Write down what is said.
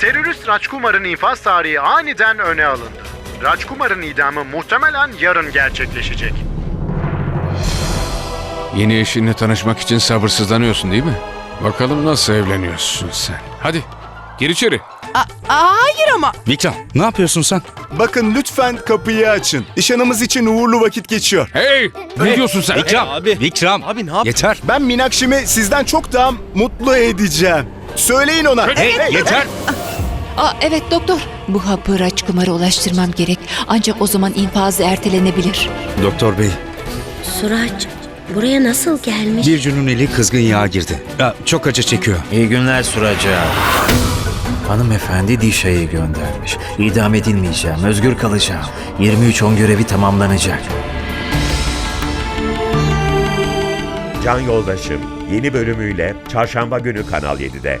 Terörist Rajkumar'ın infaz tarihi aniden öne alındı. Rajkumar'ın idamı muhtemelen yarın gerçekleşecek. Yeni eşinle tanışmak için sabırsızlanıyorsun değil mi? Bakalım nasıl evleniyorsun sen. Hadi gir içeri. A- hayır ama. Vikram ne yapıyorsun sen? Bakın lütfen kapıyı açın. Nişanımız için uğurlu vakit geçiyor. Hey! Ne diyorsun sen? Vikram, abi. Vikram. Abi ne yap? Yeter. Ben Minakşi'mi sizden çok daha mutlu edeceğim. Söyleyin ona. Hey, yeter. Aa, evet doktor. Bu hapı Raçkumar'a ulaştırmam gerek. Ancak o zaman infazı ertelenebilir. Doktor bey, Suraç, buraya nasıl gelmiş? Bircu'nun eli kızgın yağa girdi. Ya, çok acı çekiyor. İyi günler Suraca. Hanımefendi Dişa'yı göndermiş. İdam edilmeyeceğim, özgür kalacağım. 23 on görevi tamamlanacak. Can Yoldaşım yeni bölümüyle Çarşamba günü Kanal 7'de.